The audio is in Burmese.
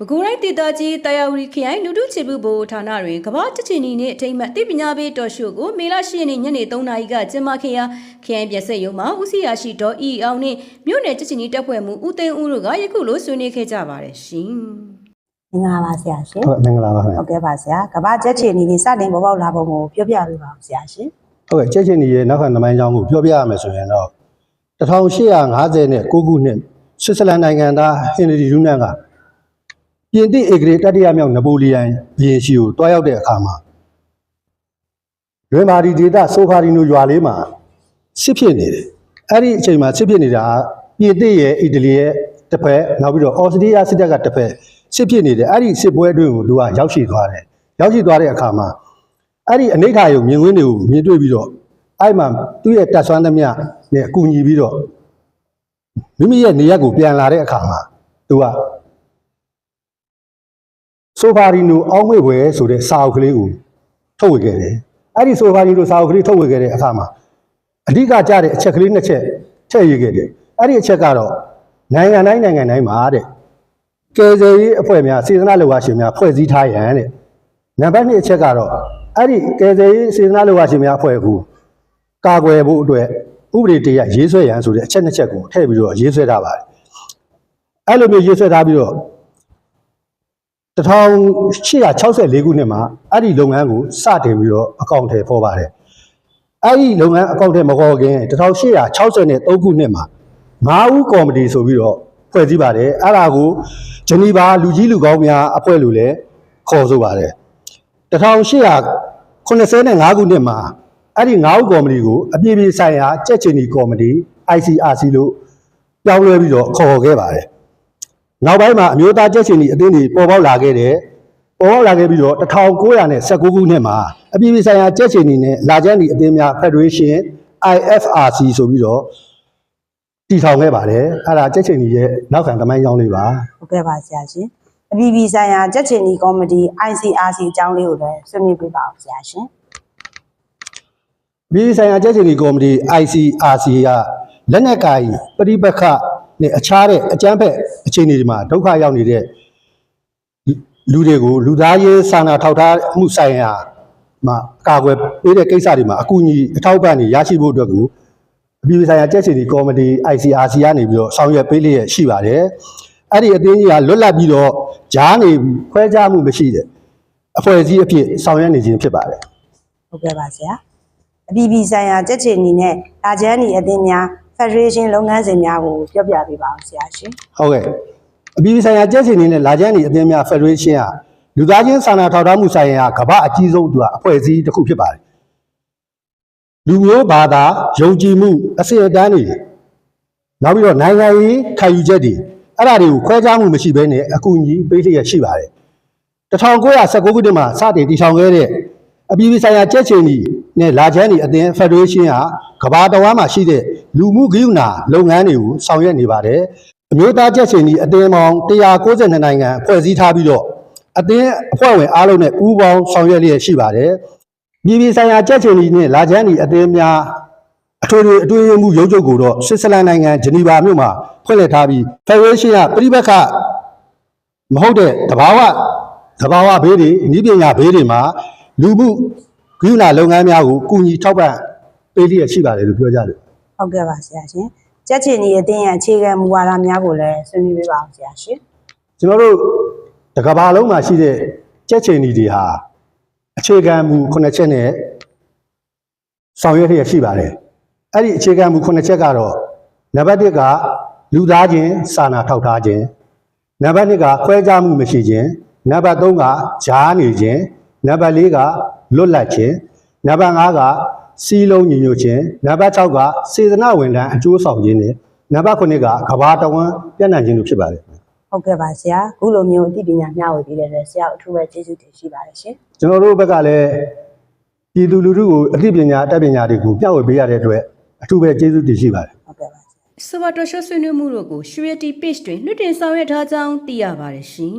ပဲခူးတိုင်းဒေသကြီးတာယာဝတီခရိုင်လူထုချေပူဘိုဌာနတွင်ကမ္ဘာတချင်နီနှင့်အထိမ့်မှတ်တိပညာပေးတော်ရှို့ကိုမေလ10ရက်နေ့ညနေ3နာရီကကျင်းပခဲ့ရာခရိုင်ပြည်ဆက်ရုံမှာဦးစီးရာရှိဒေါ်အီအောင်နှင့်မြို့နယ်တချင်နီတပ်ဖွဲ့မှုဦးသိန်းဦးတို့ကယခုလိုဆွေးနွေးခဲ့ကြပါတယ်ရှင်မင်္ဂလာပါဆရာရှင်ဟုတ်မင်္ဂလာပါခင်ဗျဟုတ်ကဲ့ပါဆရာကမ္ဘာကျက်ချီနေနေစတင်ပေါ်ပေါက်လာပုံကိုပြောပြပေးပါဦးဆရာရှင်ဟုတ်ကဲ့ကျက်ချင်းကြီးရဲ့နောက်ခံသမိုင်းကြောင်းကိုပြောပြရမယ်ဆိုရင်တော့1850နဲ့9ခုနှစ်ဆွစ်ဇာလန်နိုင်ငံသားဟင်နရီရူနန်က ပြင်သစ်ဧကရေတတိယမြောက်နပိုလီယန်ဘုရင်ရှိကိုတွားရောက်တဲ့အခါမှာလွင်မာဒီဒေတာဆိုဖာရီနိုရွာလေးမှာစစ်ဖြစ်နေတယ်အဲ့ဒီအချိန်မှာစစ်ဖြစ်နေတာကပြင်သစ်ရဲ့အီတလီရဲ့တစ်ဖက်နောက်ပြီးတော့အော်စတြေးလျစစ်တပ်ကတစ်ဖက်စစ်ဖြစ်နေတယ်အဲ့ဒီစစ်ပွဲအတွင်းကိုသူကရောက်ရှိသွားတယ်ရောက်ရှိသွားတဲ့အခါမှာအဲ့ဒီအနိဋ္ဌာယုံမြင်ကွင်းတွေကိုမြင်တွေ့ပြီးတော့အဲ့မှာသူ့ရဲ့တက်ဆွမ်းသမျှနဲ့အကူညီပြီးတော့မိမိရဲ့နေရက်ကိုပြန်လာတဲ့အခါမှာသူက ဆိုဖာရီနိုအောင်းမွေပွဲဆိုတဲ့စာအုပ်ကလေးကိုထုတ်ဝေခဲ့တယ်အဲ့ဒီဆိုဖာရီနိုစာအုပ်ကလေးထုတ်ဝေခဲ့တဲ့အခါမှာအဓိကကြတဲ့အချက်ကလေးနှစ်ချက်ထည့်ရေးခဲ့တယ်အဲ့ဒီအချက်ကတော့နိုင်ငံတိုင်းနိုင်ငံတိုင်းမှာတဲ့ကယ်ဆယ်ရေးအဖွဲ့များစေတနာ့လုပ်ငန်းရှင်များဖွဲ့စည်းထားရန်တဲ့နံပါတ်2အချက်ကတော့အဲ့ဒီကယ်ဆယ်ရေးစေတနာ့လုပ်ငန်းရှင်များအဖွဲ့ကူကာကွယ်ဖို့အတွက်ဥပဒေတရရေးဆွဲရန်ဆိုတဲ့အချက်နှစ်ချက်ကိုထည့်ပြီးတော့ရေးဆွဲထားပါတယ်အဲ့လိုမျိုးရေးဆွဲထားပြီးတော့ 1864ခုနှစ်မှာအဲ့ဒီလုပ်ငန်းကိုစတင်ပြီးတော့အကောင့်ထဲပေါ်ပါတယ်အဲ့ဒီလုပ်ငန်းအကောင့်ထဲမပေါ်ခင်1863ခုနှစ်မှာ9ဦးကော်မတီဆိုပြီးတော့ဖွဲ့စည်းပါတယ်အဲ့ဒါကိုဂျနီဗာလူကြီးလူကောင်းများအဖွဲ့လို့လည်းခေါ်ဆိုပါတယ်1885ခုနှစ်မှာအဲ့ဒီ9ဦးကော်မတီကိုအပြည့်အပြည့်ဆိုင်ရာကြက်ချင်နီကော်မတီ ICRC လို့ပြောင်းလဲပြီးတော့ခေါ်ခဲ့ပါတယ်။ နောက်ပိုင်းမှာအမျိုးသားကြက်ချင်နီအသင်းတွေပေါ်ပေါက်လာခဲ့တယ်။ပေါ်ပေါက်လာခဲ့ပြီးတော့1919ခုနှစ်မှာအပြည့်အပြည့်ဆိုင်ရာကြက်ချင်နီနဲ့လာချန်နီအသင်းများ Federation IFRC ဆိုပြီးတော့တည်ထောင်ခဲ့ပါတယ်။အဲ့ဒါကြက်ချင်နီရဲ့နောက်ခံသမိုင်းကြောင်းလေးပါ။ဟုတ်ကဲ့ပါဆရာရှင်အပြည်ပြည်ဆိုင်ရာကျက်ချီနီကော်မတီ ICRC အကြောင်းလေးကိုလည်းဆွေးနွေးပေးပါဦးဆရာရှင်ပြည်ဆိုင်ရာကြက်ချင်ဒီကော်မတီ ICRC ကလက်နက်ကိုင်ပဋိပက္ခ နဲ့အခြားတဲ့အကြမ်းဖက်အခြေအနေတွေမှာဒုက္ခရောက်နေတဲ့လူတွေကိုလူသားရေးစာနာထောက်ထားမှုဆိုင်ရာမှာကာကွယ်ပေးတဲ့ကိစ္စတွေမှာအကူအညီအထောက်အပံ့တွေရရှိဖို့အတွက်ကိုအပြည်ပြည်ဆိုင်ရာကြက်ချင်ဒီကော်မတီ ICRC ကနေပြီးတော့ဆောင်ရွက်ပေးလျက်ရှိပါတယ်။အဲ့ဒီအသင်းကြီးကလွတ်လပ်ပြီးတော့ဂျားနေခွဲခြားမှုမရှိတဲ့အဖွဲ့အစည်းအဖြစ်ဆောင်ရွက်နေခြင်းဖြစ်ပါတယ်ဟုတ်ကဲ့ပါဆရာအပြည်ပြည်ဆိုင်ရာကျက်ချီနီနဲ့လာချန်နီအသင်းများ Federation လုပ်ငန်းစဉ်များကိုပြောပြပေးပါဦးဆရာရှင်ဟုတ်ကဲ့အပြည်ပြည်ဆိုင်ရာကြက်စီနေနဲ့လာကျန်းနေအသင်းများဖက်ဒရေးရှင်းကလူသားချင်းစာနာထောက်ထားမှုဆိုင်ရာကမ္ဘာအကြီးဆုံးသူကအဖွဲ့အစည်းတစ်ခုဖြစ်ပါတယ်လူမျိုးဘာသာယုံကြည်မှုအစစ်အတမ်းတွေနောက်ပြီးတော့နိုင်ငံရေးခံယူချက်တွေအဲ့ဒါတွေကိုခွဲခြားမှုမရှိဘဲနဲ့အကူအညီပေးလျက်ရှိပါတယ်1919ခုနှစ်မှာစတင်တည်ထောင်ခဲ့တဲ့အပြည်ပြည်ဆိုင်ရာကြက်ချင်ကြီးနဲ့လာချမ်းကြီးအသင်းဖက်ဒရေးရှင်းဟာကမ္ဘာတော်ဝမ်းမှာရှိတဲ့ လူမှုဂိယူနာလုပ်ငန်းတွေကိုဆောင်ရွက်နေပါတယ်။အမျိုးသားကြက်ချင်ကြီးအသင်းပေါင်း192နိုင်ငံဖွဲ့စည်းထားပြီးတော့အသင်းအဖွဲ့ဝင်အားလုံးနဲ့ပူးပေါင်းဆောင်ရွက်လျက်ရှိပါတယ်။ပြည်ပြည်ဆိုင်ရာကြက်ချင်ကြီးနဲ့လာချမ်းကြီးအသင်းများအထွေထွေအတွင်းရေးမှုရုံးချုပ်ကိုတော့ဆွစ်ဇာလန်နိုင်ငံဂျနီဗာမြို့မှာဖွင့်လှစ်ထားပြီးဖက်ဒရေးရှင်းကပြိပက္ခမဟုတ်တဲ့တဘာဝတဘာဝဘေးတွေဤပညာဘေးတွေမှာလူမှုဂိူနာလုပ်ငန်းများကိုကုညီထောက်ပံ့ပေးလျက်ရှိပါတယ်လို့ပြောကြတယ် ဟုတ်ကဲ့ပါဆရာရှင်ကျက်ချီနီအသင်းရဲ့အခြေခံမူဝါဒများကိုလည်းဆွေးနွေးပေးပါဦးဆရာရှင်ကျွန်တော်တို့တကဘာလုံးမှာရှိတဲ့ကြက်ချင်နီတွေဟာအခြေခံမူ9ချက်နဲ့ဆောင်ရွက်လျက်ရှိပါတယ်အဲ့ဒီအခြေခံမူ9ချက်ကတော့နံပါတ်1ကလူသားချင်းစာနာထောက်ထားခြင်းနံပါတ်2ကခွဲခြားမှုမရှိခြင်းနံပါတ်3ကဂျားနေခြင်းနံပါတ်4ကလွတ်လပ်ခြင်းနံပါတ်5က စီးလုံးညီညွတ်ခြင်းနံပါတ်6ကစေတနာဝန်ထမ်းအကျိုးဆောင်ခြင်းနဲ့နံပါတ်9ကကဘာတဝန်းပြန့်နှံ့ခြင်းတို့ဖြစ်ပါတယ်ဟုတ်ကဲ့ပါဆရာအခုလိုမျိုးအသိပညာမျှဝေပေးတဲ့အတွက်ဆရာအထူးပဲကျေးဇူးတင်ရှိပါတယ်ရှင်ကျွန်တော်တို့ဘက်ကလည်းပြည်သူလူထုကိုအသိပညာအတတ်ပညာတွေကိုပြည့်ဝေပေးရတဲ့အတွက်အထူးပဲကျေးဇူးတင်ရှိပါတယ်ဟုတ်ကဲ့ပါဆရာဆိုပါတော်ရှို့ဆွေးနွေးမှုတို့ကို Surety Page တွင်လွှင့်တင်ဆောင်ရွက်ထားကြောင်းသိရပါတယ်ရှင်